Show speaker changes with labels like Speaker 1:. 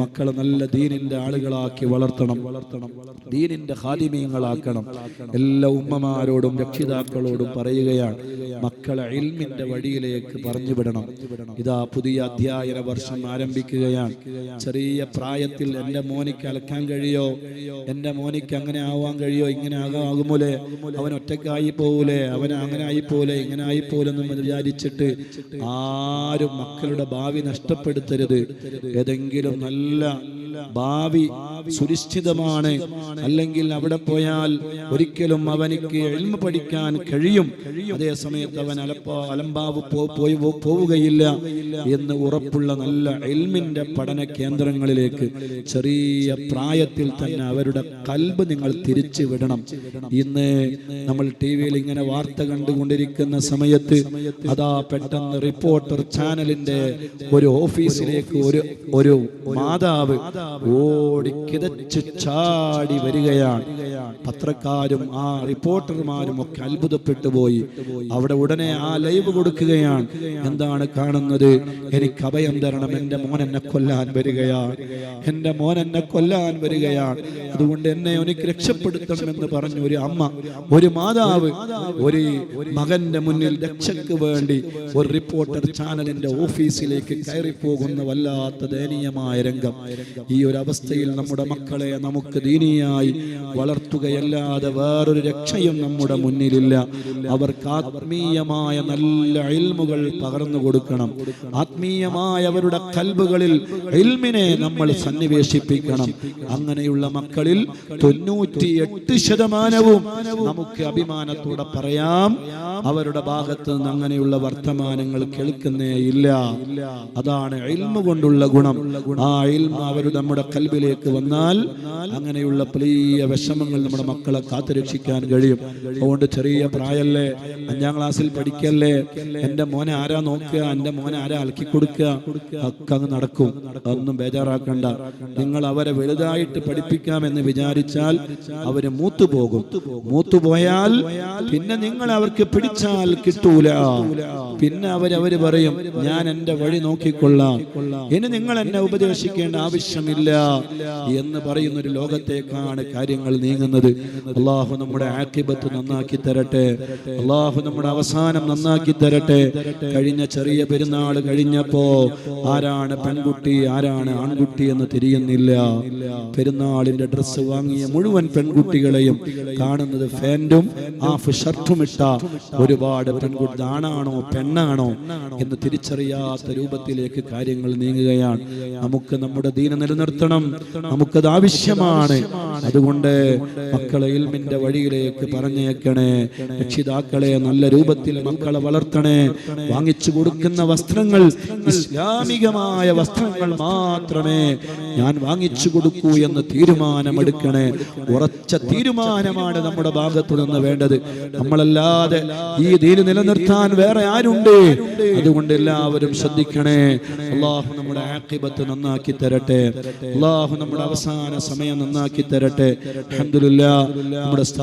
Speaker 1: മക്കളെ നല്ല ദീനിന്റെ ആളുകളാക്കി വളർത്തണം. വളർത്തണം ദീനിന്റെ ഹാദിമീങ്ങളാക്കണം എല്ലാ ഉമ്മമാരോടും രക്ഷിതാക്കളോടും പറയുകയാണ് മക്കളെ ഇൽമിന്റെ വഴിയിലേക്ക് പറഞ്ഞു വിടണം ഇതാ പുതിയ അധ്യായന വർഷം ആരംഭിക്കുകയാണ്. ചെറിയ പ്രായത്തിൽ എന്റെ മോനിക്ക് അലക്കാൻ കഴിയോ? എന്റെ മോനിക്ക് അങ്ങനെ ആവാൻ കഴിയോ? ഇങ്ങനെ ആകാകുമോലെ അവൻ ഒറ്റക്കായി പോകൂലേ അവൻ അങ്ങനെ ആയി പോലെ ഇങ്ങനെ ആയി പോലെന്നും വിചാരിച്ചിട്ട് ആരും മക്കളുടെ ഭാവി നഷ്ടപ്പെടുത്തരുത്. ഏതെങ്കിലും നല്ല ഭാവി സുനിശ്ചിതമാണ്. അല്ലെങ്കിൽ അവിടെ പോയാൽ ഒരിക്കലും അവനിക്ക് എൽമ പഠിക്കാൻ കഴിയും. അതേ സമയത്ത് അവൻ അലപ്പ അലമ്പാവ് പോയി പോവുകയില്ല എന്ന് ഉറപ്പുള്ള നല്ല എൽമിന്റെ പഠന കേന്ദ്രങ്ങളിലേക്ക് ചെറിയ പ്രായത്തിൽ തന്നെ അവരുടെ കൽബ് നിങ്ങൾ തിരിച്ചു വിടണം. ഇന്ന് നമ്മൾ ടി വിയിൽ ഇങ്ങനെ വാർത്ത കണ്ടുകൊണ്ടിരിക്കുന്ന സമയത്ത് അതാ പെട്ടെന്ന് റിപ്പോർട്ടർ ചാനലിന്റെ ഒരു ഓഫീസിലേക്ക് ഒരു ഒരു മാതാവ് ഓടി കിതച്ച് ചാടി വരികയാണ്. പത്രക്കാരും ആ റിപ്പോർട്ടർമാരും ഒക്കെ അത്ഭുതപ്പെട്ടു പോയി. അവിടെ ഉടനെ ആ ലൈവ് കൊടുക്കുകയാണ്. എന്താണ് കാണുന്നത്? എനിക്ക് അഭയം തരണം. എന്റെ മോൻ എന്നെ കൊല്ലാൻ വരികയാണ്. എന്റെ മോൻ എന്നെ കൊല്ലാൻ വരികയാണ്. അതുകൊണ്ട് എന്നെ എനിക്ക് രക്ഷപ്പെടുത്തണമെന്ന് പറഞ്ഞു ഒരു അമ്മ ഒരു മാതാവ് ഒരു മകന്റെ മുന്നിൽ രക്ഷയ്ക്ക് വേണ്ടി ഒരു റിപ്പോർട്ടർ ചാനലിന്റെ ഓഫീസിലേക്ക് കയറി പോകുന്ന വല്ലാത്ത ദയനീയമായ രംഗം. ഈ ഒരു അവസ്ഥയിൽ നമ്മുടെ മക്കളെ നമുക്ക് ദീനിയായി വളർത്തുകയല്ലാതെ വേറൊരു രക്ഷയും നമ്മുടെ മുന്നിലില്ല. അവർക്ക് ആത്മീയമായ നല്ല ഇൽമുകൾ പകർന്നു കൊടുക്കണം. ആത്മീയമായ അവരുടെ കൽബുകളിൽ ഇൽമിനെ നമ്മൾ സന്നിവേശിപ്പിക്കണം. അങ്ങനെയുള്ള മക്കളിൽ തൊണ്ണൂറ്റി എട്ട് ശതമാനവും നമുക്ക് അഭിമാനത്തോടെ പറയാം. അവരുടെ ഭാഗത്ത് നിന്ന് അങ്ങനെയുള്ള വർത്തമാനങ്ങൾ കേൾക്കുന്നേ ഇല്ല. അതാണ് ഇൽമ കൊണ്ടുള്ള ഗുണം. ആ ഇൽമ അവരുടെ നമ്മുടെ കൽബിലേക്ക് വന്നാൽ അങ്ങനെയുള്ള വലിയ വിഷമങ്ങൾ നമ്മുടെ മക്കളെ കാത്തുരക്ഷിക്കാൻ കഴിയും. അതുകൊണ്ട് ചെറിയ പ്രായല്ലേ? അഞ്ചാം ക്ലാസ്സിൽ പഠിക്കല്ലേ? എന്റെ മോനെ ആരാ നോക്കുക? എന്റെ മോനെ ആരാ അലക്കി കൊടുക്കുക? ഒക്കെ അങ്ങ് നടക്കും. അതൊന്നും ബേജാറാക്കണ്ട. നിങ്ങൾ അവരെ വലുതായിട്ട് പഠിപ്പിക്കാമെന്ന് വിചാരിച്ചാൽ അവർ മൂത്തുപോകും. മൂത്തുപോയാൽ പിന്നെ നിങ്ങൾ അവർക്ക് പിടിച്ചാൽ കിട്ടൂല. പിന്നെ അവരവര് പറയും ഞാൻ എന്റെ വഴി നോക്കിക്കൊള്ളാം. ഇനി നിങ്ങൾ എന്നെ ഉപദേശിക്കേണ്ട ആവശ്യമില്ല. എന്ന് പറയുന്ന ഒരു ലോകത്തേക്കാണ് കാര്യങ്ങൾ നീങ്ങുന്നത്. അള്ളാഹു നമ്മുടെ ആക്കിബത്ത് നന്നാക്കി തരട്ടെ. അള്ളാഹു നമ്മുടെ അവസാനം നന്നാക്കി തരട്ടെ. കഴിഞ്ഞ ചെറിയ പെരുന്നാൾ കഴിഞ്ഞപ്പോ ആരാണ് പെൺകുട്ടി ആരാണ് ആൺകുട്ടി എന്ന് തിരിയുന്നില്ല. പെരുന്നാളിന്റെ ഡ്രസ്സ് വാങ്ങിയ മുഴുവൻ പെൺകുട്ടികളെയും കാണുന്നത് ഫാന്റും ഹാഫ് ഷർട്ടും ഇട്ട ഒരുപാട് പെൺകുട്ടി ആണാണോ പെണ്ണാണോ എന്ന് തിരിച്ചറിയാത്ത രൂപത്തിലേക്ക് കാര്യങ്ങൾ നീങ്ങുകയാണ്. നമുക്ക് നമ്മുടെ ദീന നിലനിർത്തണം നമുക്കത് ആവശ്യമാണ്. അതുകൊണ്ട് മക്കളെ ഇൽമിന്റെ വഴിയിലേക്ക് പറഞ്ഞേക്കണേ. രക്ഷിതാക്കളെ നല്ല രൂപത്തിൽ മക്കളെ വളർത്തണേ. വാങ്ങിച്ചു കൊടുക്കുന്ന വസ്ത്രങ്ങൾ ഇസ്ലാമികമായ വസ്ത്രങ്ങൾ മാത്രമേ ഞാൻ വാങ്ങിച്ചു കൊടുക്കൂ എന്ന് തീരുമാനമെടുക്കണേ. ഉറച്ച തീരുമാനമാണ് നമ്മുടെ ഭാഗത്തു നിന്ന് വേണ്ടത്. നമ്മളല്ലാതെ ഈ ദീന് നിലനിർത്താൻ വേറെ ആരുണ്ട്? അതുകൊണ്ട് എല്ലാവരും ശ്രദ്ധിക്കണേ. അള്ളാഹു നമ്മുടെ ആക്കിബത്ത് നന്നാക്കി തരട്ടെ. അള്ളാഹു നമ്മുടെ അവസാന സമയം നന്നാക്കി തരട്ടെ. അൽഹംദുലില്ലാ നമ്മുടെ സ്ഥാ-